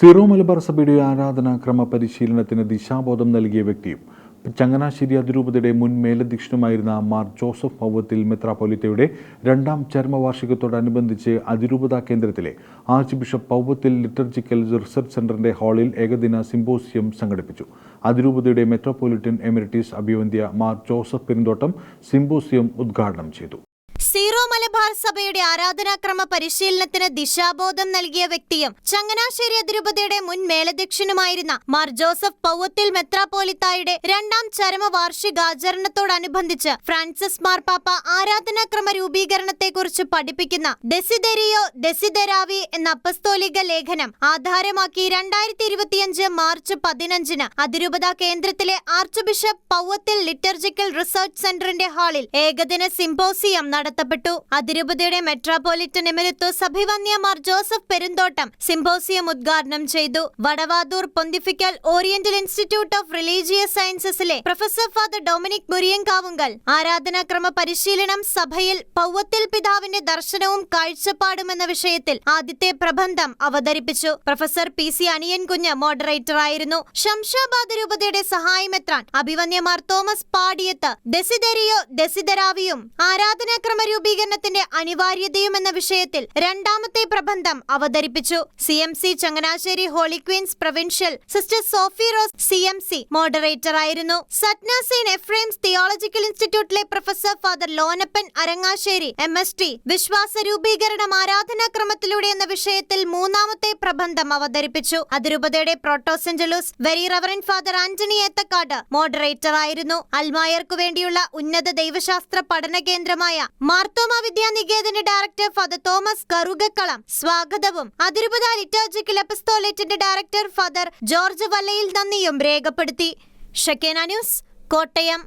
Syro Malabar സഭയുടെ ആരാധനാക്രമ പരിശീലനത്തിന് ദിശാബോധം നൽകിയ വ്യക്തിയും ചങ്ങനാശ്ശേരി അതിരൂപതയുടെ മുൻ മേലധ്യക്ഷനുമായിരുന്ന മാർ ജോസഫ് പൗവത്തിൽ മെത്രാപ്പൊലിത്തയുടെ രണ്ടാം ചരമവാർഷികത്തോടനുബന്ധിച്ച് അതിരൂപത കേന്ദ്രത്തിലെ ആർച്ച് ബിഷപ്പ് പൗവത്തിൽ ലിറ്റർജിക്കൽ റിസർച്ച് സെന്ററിന്റെ ഹാളിൽ ഏകദിന സിമ്പോസിയം സംഘടിപ്പിച്ചു. അതിരൂപതയുടെ മെട്രോപൊളിറ്റൻ എമിരിറ്റീസ് അഭിവന്ധ്യ മാർ ജോസഫ് പെരുന്തോട്ടം സിമ്പോസിയം ഉദ്ഘാടനം ചെയ്തു. സീറോ മലബാർ സഭയുടെ ആരാധനാക്രമ പരിശീലനത്തിന് ദിശാബോധം നൽകിയ വ്യക്തിയും ചങ്ങനാശ്ശേരി അതിരൂപതയുടെ മുൻ മേലധ്യക്ഷനുമായിരുന്ന മാർ ജോസഫ് പൗവത്തിൽ മെത്രാപ്പോലിത്തായുടെ രണ്ടാം ചരമ വാർഷികാചരണത്തോടനുബന്ധിച്ച് ഫ്രാൻസിസ് മാർപ്പാപ്പ ആരാധനാക്രമ രൂപീകരണത്തെക്കുറിച്ച് പഠിപ്പിക്കുന്ന ദസിദെരിയോ ദസിദെരാവി എന്ന അപ്പസ്തോലിക ലേഖനം ആധാരമാക്കി രണ്ടായിരത്തി ഇരുപത്തിയഞ്ച് മാർച്ച് പതിനഞ്ചിന് അതിരൂപത കേന്ദ്രത്തിലെ arch bishop Powathil liturgical research സെന്ററിന്റെ ഹാളിൽ ഏകദിന സിംപോസിയം നടത്തപ്പെട്ടു. അതിരൂപതയുടെ മെട്രോപൊളിറ്റൻ എമിരത്തോസ് അഭിവന്യമാർ ജോസഫ് പെരുന്തോട്ടം സിംബോസിയം ഉദ്ഘാടനം ചെയ്തു. Vadavathoor pontifical oriental institute of religious സയൻസസിലെ professor father Dominic Muriyankavunkal. ആരാധനാക്രമ പരിശീലനം സഭയിൽ പൗവത്തിൽ പിതാവിന്റെ ദർശനവും കാഴ്ചപ്പാടും എന്ന വിഷയത്തിൽ ആദ്യത്തെ പ്രബന്ധം അവതരിപ്പിച്ചു. Professor P C Aniyankunju moderator ആയിരുന്നു ശംഷാബാദ് രൂപതയുടെ സഹായമെത്രാൻ അഭിവന്യമാർ തോമസ് പാടിയത്ത് ദസിദരിയോ ദസിദരാവിയും ആരാധനാക്രമ രൂപീകരണത്തിന്റെ അനിവാര്യതയും എന്ന വിഷയത്തിൽ രണ്ടാമത്തെ പ്രബന്ധം അവതരിപ്പിച്ചു. C M C Changanassery holy queens provincial sister Sophie Rose C M C moderator ആയിരുന്നു. സത്നാസീൻ സെയിൻ എഫ്രേംസ് തിയോളജിക്കൽ ഇൻസ്റ്റിറ്റ്യൂട്ടിലെ professor father Lonappan Arangassery M S T വിശ്വാസ രൂപീകരണം ആരാധനാക്രമത്തിലൂടെ എന്ന വിഷയത്തിൽ മൂന്നാമത്തെ പ്രബന്ധം അവതരിപ്പിച്ചു. അതിരൂപതയുടെ protosyncellus very reverend father Antony Ethakkad moderator ആയിരുന്നു. അൽമായർക്കു വേണ്ടിയുള്ള ഉന്നത ദൈവശാസ്ത്ര പഠന കേന്ദ്രമായ മാർത്തോമ വിദ്യാനികേതന്റെ ഡയറക്ടർ ഫാദർ തോമസ് കറുകക്കളം സ്വാഗതവും. അതിരൂപത ലിറ്റോജിക്കൽ എപ്പിസ്തോലേറ്റിന്റെ ഡയറക്ടർ ഫാദർ ജോർജ് വല്ലയിൽ നന്ദിയും രേഖപ്പെടുത്തി. Shekinah news Kottayam.